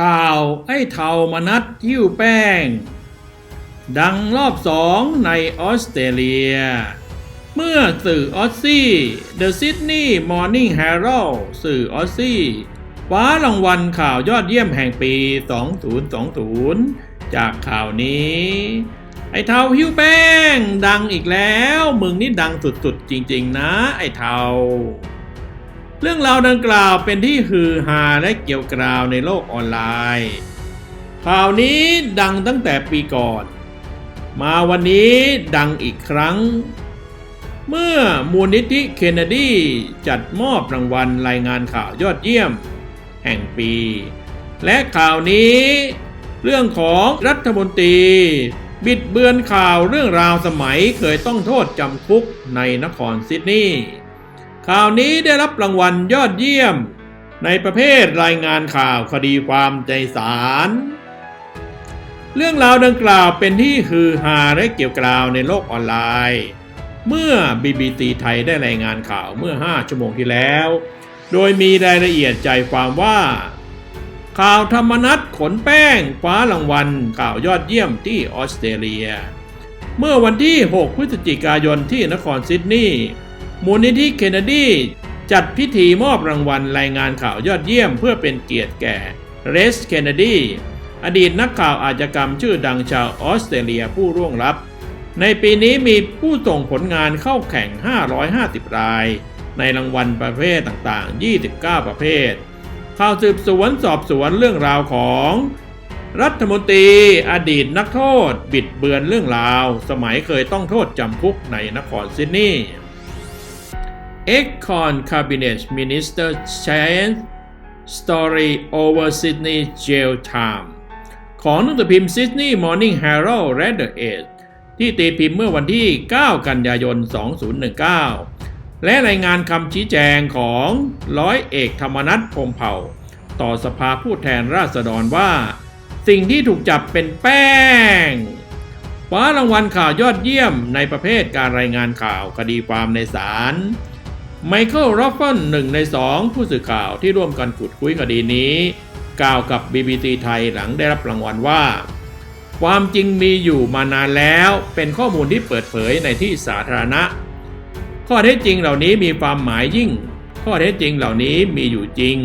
ข่าวไอ้เทามนัดหิ้วแป้ง ดังรอบสองในออสเตรเลีย เมื่อสื่อออสซี่ The Sydney Morning Herald สื่อออสซี่คว้ารางวัลข่าวยอดเยี่ยมแห่งปี 2020 จากข่าวนี้ ไอ้เทาหิ้วแป้ง ดังอีกแล้ว มึงนี่ดังสุดๆ จริง ๆ นะ ไอ้เทา เรื่องราวดังกล่าวเป็นที่ฮือฮาและเกี่ยวกราวในโลกออนไลน์ข่าวนี้ดังตั้งแต่ปีก่อน มาวันนี้ดังอีกครั้ง เมื่อมูลนิธิเคนเนดีจัดมอบรางวัลรายงานข่าวยอดเยี่ยม แห่งปี และข่าวนี้ เรื่องของรัฐมนตรี บิดเบือนข่าวเรื่องราวสมัยเคยต้องโทษจำคุกในนครซิดนีย์ ข่าวนี้ได้รับรางวัลยอดเยี่ยม ในประเภทรายงานข่าวคดีความใจสารเรื่องราวดังกล่าวเป็นที่ฮือฮาและเกี่ยวกราวในโลกออนไลน์ เมื่อ BBC ไทยได้รายงานข่าวเมื่อ 5 ชั่วโมงที่แล้ว โดยมีรายละเอียดใจความว่า ข่าวธรรมนัตขนแป้งคว้ารางวัลข่าวยอดเยี่ยมที่ออสเตรเลีย เมื่อวันที่ 6 พฤศจิกายนที่นครซิดนีย์ มูลนิธิเคนเนดีจัดพิธีมอบรางวัลรายงานข่าวยอดเยี่ยมเพื่อเป็นเกียรติแก่เรสเคนเนดีอดีตนักข่าวอาชญากรรมชื่อดังชาวออสเตรเลียผู้ร่วงลับ ในปีนี้มีผู้ส่งผลงานเข้าแข่ง 550 ราย ในรางวัลประเภทต่างๆ 29 ประเภท ข่าวสืบสวนสอบสวนเรื่องราวของ รัฐมนตรีอดีตนักโทษ บิดเบือนเรื่องราว สมัยเคยต้องโทษจำคุกในนครซิดนีย์ Econ Cabinet Minister Change Story over Sydney Jail Time ของหนังสือพิมพ์ Sydney Morning Herald และ The Age ที่ตีพิมพ์เมื่อวันที่ 9 กันยายน 2019 และรายงานคำชี้แจงของร้อยเอกธรรมนัฐพรมเผ่า ต่อสภาผู้แทนราษฎรว่า สิ่งที่ถูกจับเป็นแป้งคว้ารางวัลข่าวยอดเยี่ยมในประเภทการรายงานข่าวคดีความในศาล ไมเคิลรอฟเฟนหนึ่งในสองผู้สื่อข่าวที่ร่วมกันขุดคุยคดีนี้ กล่าวกับ BBC ไทยหลังได้รับรางวัลว่า ความจริงมีอยู่มานานแล้ว เป็นข้อมูลที่เปิดเผยในที่สาธารณะ ข้อเท็จจริงเหล่านี้มีความหมายยิ่ง ข้อเท็จจริงเหล่านี้มีอยู่จริง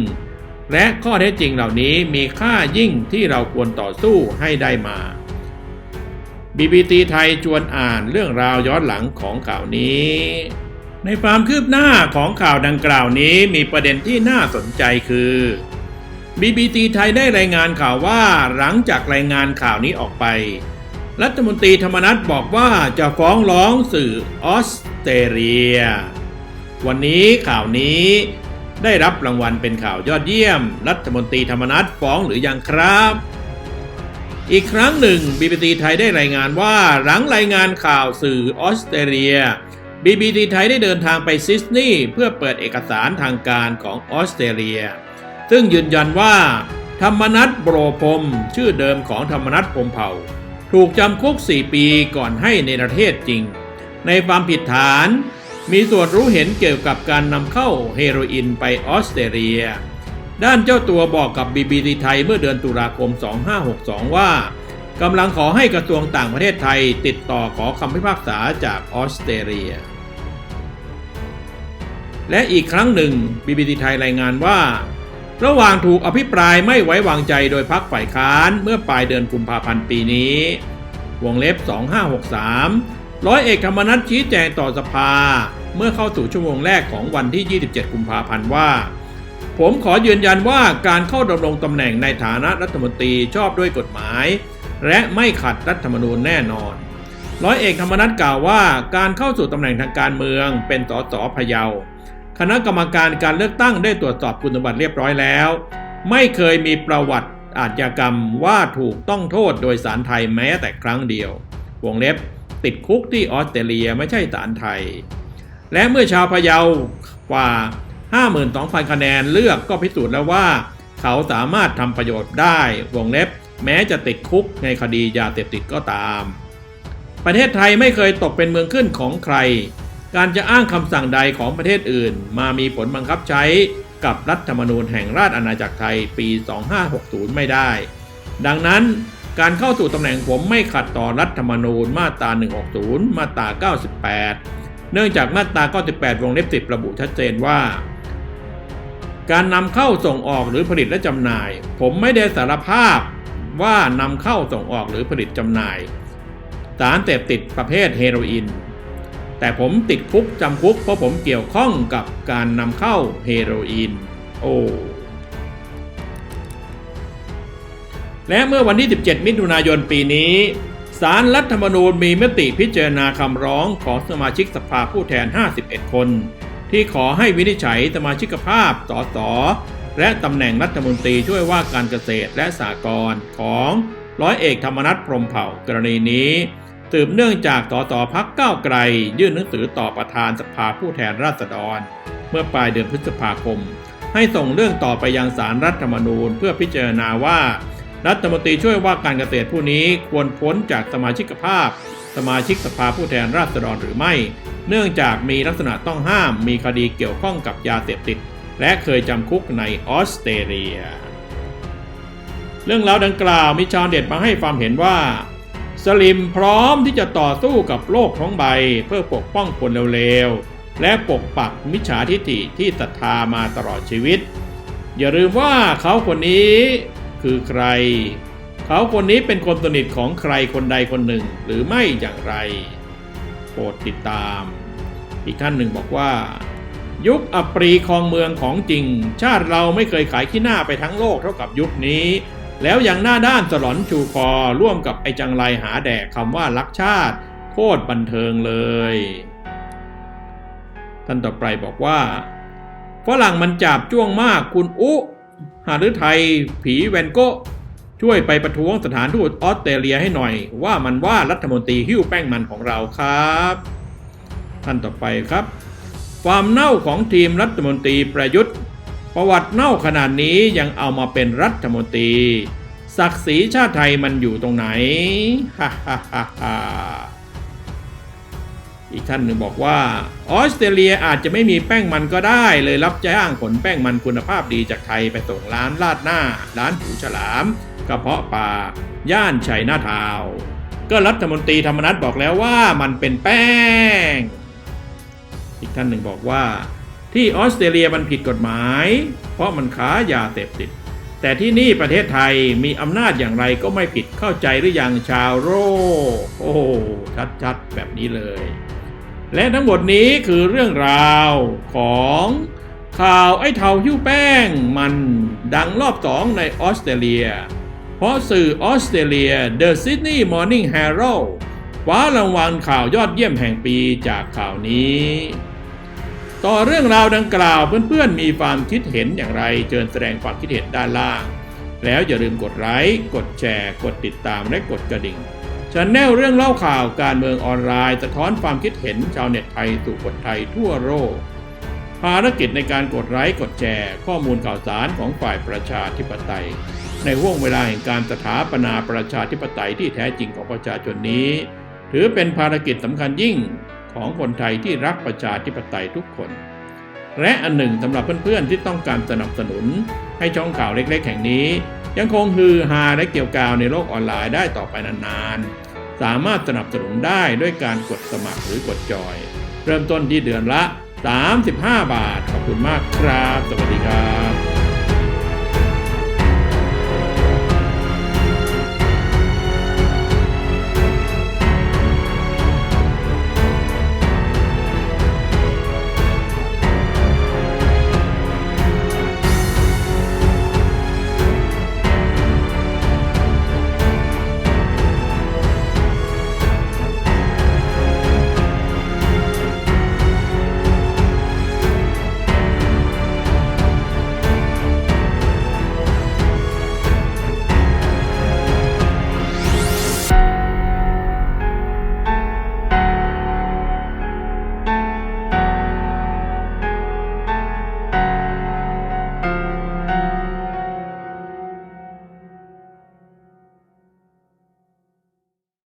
และข้อเท็จจริงเหล่านี้มีค่ายิ่งที่เราควรต่อสู้ให้ได้มา BBC ไทยชวนอ่านเรื่องราวย้อนหลังของข่าวนี้ ในความคืบหน้าของข่าวดังกล่าวนี้มีประเด็นที่น่าสนใจคือ BBC ไทยได้รายงานข่าวว่าหลังจากรายงานข่าวนี้ออกไป รัฐมนตรีธรรมนัฐบอกว่าจะฟ้องร้องสื่อออสเตรเลีย วันนี้ข่าวนี้ได้รับรางวัลเป็นข่าวยอดเยี่ยม รัฐมนตรีธรรมนัฐฟ้องหรือยังครับ อีกครั้งหนึ่ง BBC ไทยได้รายงานว่าหลังรายงานข่าวสื่อออสเตรเลีย BBC ไทยได้เดินทางไปซิดนีย์เพื่อเปิดเอกสารทางการของออสเตรเลีย ซึ่งยืนยันว่า ธรรมนัฐโบรพรมชื่อเดิมของธรรมนัฐพรมเผ่า ถูกจำคุก 4 ปีก่อนให้ในประเทศจริง ในความผิดฐาน มีส่วนรู้เห็นเกี่ยวกับการนำเข้าเฮโรอีนไปออสเตรเลีย ด้านเจ้าตัวบอกกับ BBC ไทยเมื่อเดือนตุลาคม 2562 ว่ากำลังขอให้กระทรวงต่างประเทศไทยติดต่อขอคำพิพากษาจากออสเตรเลีย และอีกครั้งหนึ่ง BBC ไทยรายงานว่า ระหว่างถูกอภิปรายไม่ไว้วางใจโดยพักฝ่ายค้านเมื่อปลายเดือนกุมภาพันธ์ปีนี้ วงเล็บ 2563 ร้อยเอกธรรมนัฐชี้แจงต่อสภา เมื่อเข้าสู่ชั่วโมงแรกของวันที่ 27 กุมภาพันธ์ว่า ผมขอยืนยันว่าการเข้าดำรงตำแหน่งในฐานะรัฐมนตรีชอบด้วยกฎหมาย และไม่ขัดรัฐธรรมนูญแน่นอน ร้อยเอกธรรมนัฐกล่าวว่า การเข้าสู่ตำแหน่งทางการเมือง เป็นสสพะเยา คณะกรรมการการเลือกตั้งได้ตรวจสอบคุณสมบัติเรียบร้อยแล้ว ไม่เคยมีประวัติอาชญากรรมว่าถูกต้องโทษโดยสารไทยแม้แต่ครั้งเดียว วงเล็บติดคุกที่ออสเตรเลียไม่ใช่ศาลไทย และเมื่อชาวพะเยากว่า 52,000 คะแนนเลือกก็พิสูจน์แล้วว่า เขาสามารถทำประโยชน์ได้ วงเล็บ แม้จะติดคุกในคดียาเสพติดก็ตาม ประเทศไทยไม่เคยตกเป็นเมืองขึ้นของใคร การจะอ้างคำสั่งใดของประเทศอื่น มามีผลบังคับใช้กับรัฐธรรมนูญแห่งราชอาณาจักรไทยปี 2560 ไม่ได้ ดังนั้นการเข้าสู่ตำแหน่งผมไม่ขัดต่อรัฐธรรมนูญมาตรา 160 มาตรา 98 เนื่องจากมาตรา 98 วงเล็บ 10 ระบุชัดเจนว่า การนำเข้าส่งออกหรือผลิตและจำหน่าย ผมไม่ได้สารภาพว่านำเข้าส่งออกหรือผลิตจำหน่าย สารเสพติดประเภทเฮโรอีน แต่ผมติดคุกจำคุกเพราะผมเกี่ยวข้องกับการนำเข้าเฮโรอีน โอ้และเมื่อวันที่ 17 มิถุนายนปีนี้สารรัฐธรรมนูญมีมติพิจารณาคำร้องของสมาชิกสภาผู้แทน 51 คน ที่ขอให้วินิจฉัยสมาชิกภาพสสและตำแหน่งรัฐมนตรีช่วยว่าการเกษตรและสหกรณ์ของร้อยเอกธรรมนัฐพรหมเผ่ากรณีนี้ สืบเนื่องจากสสพักก้าวไกล ยื่นหนังสือต่อประธานสภาผู้แทนราษฎร เมื่อปลายเดือนพฤษภาคม ให้ส่งเรื่องต่อไปยังสารรัฐธรรมนูญ เพื่อพิจารณาว่า รัฐมนตรีช่วยว่าการเกษตรผู้นี้ควรพ้นจากสมาชิกภาพ สมาชิกสภาผู้แทนราษฎรหรือไม่ เนื่องจากมีลักษณะต้องห้ามมีคดีเกี่ยวข้องกับยาเสพติด และเคยจำคุกในออสเตรเลีย เรื่องราวดังกล่าวมีชาวเด็ดมาให้ความเห็นว่า สลิมพร้อมที่จะต่อสู้กับโลกท้องใบเพื่อปกป้องคนเร็วๆ และปกปักมิจฉาทิฐิที่ศรัทธามาตลอดชีวิต อย่าลืมว่าเขาคนนี้คือใคร เขาคนนี้เป็นคนสนิทของใครคนใดคนหนึ่งหรือไม่อย่างไร โปรดติดตาม อีกท่านหนึ่งบอกว่า ยุคอปรีคองเมืองของจริง ชาติเราไม่เคยขายขี้หน้าไปทั้งโลกเท่ากับยุคนี้ แล้วยังหน้าด้านสลอนชูคอร่วมกับไอจังไรหาแดกคำว่ารักชาติ โคตรบันเทิงเลย ท่านต่อไปบอกว่าฝรั่งมันจับจ้วงมากคุณอุหารือไทย ผีแวนโกะช่วยไปประท้วงสถานทูตออสเตรเลียให้หน่อย ว่ามันว่ารัฐมนตรีหิ้วแป้งมันของเราครับ ท่านต่อไปครับ ความเน่าของทีมรัฐมนตรีประยุทธ์ ประวัติเน่าขนาดนี้ยังเอามาเป็นรัฐมนตรี ศักดิ์ศรีชาติไทยมันอยู่ตรงไหนฮ่าฮ่าฮ่าฮ่าอีกท่านหนึ่งบอกว่าออสเตรเลียอาจจะไม่มีแป้งมันก็ได้ เลยรับจ้างขนแป้งมันคุณภาพดีจากไทยไปส่งร้านลาดหน้า ร้านหูฉลามกระเพาะปลาย่านชัยนาทาว ก็รัฐมนตรีธรรมนัฐบอกแล้วว่ามันเป็นแป้ง อีกท่านหนึ่งบอกว่า ที่ออสเตรเลียมันผิดกฎหมาย เพราะมันค้ายาเสพติด แต่ที่นี่ประเทศไทยมีอำนาจอย่างไรก็ไม่ผิดเข้าใจหรือยังชาวโรโอ้ชัดๆ แบบนี้เลย และทั้งหมดนี้คือเรื่องราวของข่าวไอ้เทาหิ้วแป้งมันดังรอบสองในออสเตรเลีย เพราะสื่อออสเตรเลีย The Sydney Morning Herald คว้ารางวัลข่าวยอดเยี่ยมแห่งปีจากข่าวนี้ ต่อเรื่องราวดังกล่าวเพื่อนๆมีความคิดเห็นอย่างไรเชิญแสดงความคิดเห็นด้านล่าง แล้วอย่าลืมกดไลค์กดแชร์ กดติดตามและกดกระดิ่งช n แนลเรื่องเล่าข่าวการเมืองออนไลน์สะท้อนความคิดเห็นชาวเน็ตไทยสู่คนไทยทั่วโลกภารกิจในการกดไลค์กดแชร์ ข้อมูลข่าวสารของฝ่ายประชาธิปไตย ในห่วงเวลาแห่งการสถาปนาประชาธิปไตยที่แท้จริงของประชาชนนี้ ถือเป็นภารกิจสำคัญยิ่ง ของคนไทยที่รักประชาธิปไตยทุกคน และอันหนึ่งสำหรับเพื่อนๆที่ต้องการสนับสนุน ให้ช่องข่าวเล็กๆ แห่งนี้ ยังคงฮือฮาและเกี่ยวกาวในโลกออนไลน์ได้ต่อไปนานๆ สามารถสนับสนุนได้ด้วยการกดสมัครหรือกดจอย เริ่มต้นที่เดือนละ 35 บาท ขอบคุณมากครับ สวัสดีครับ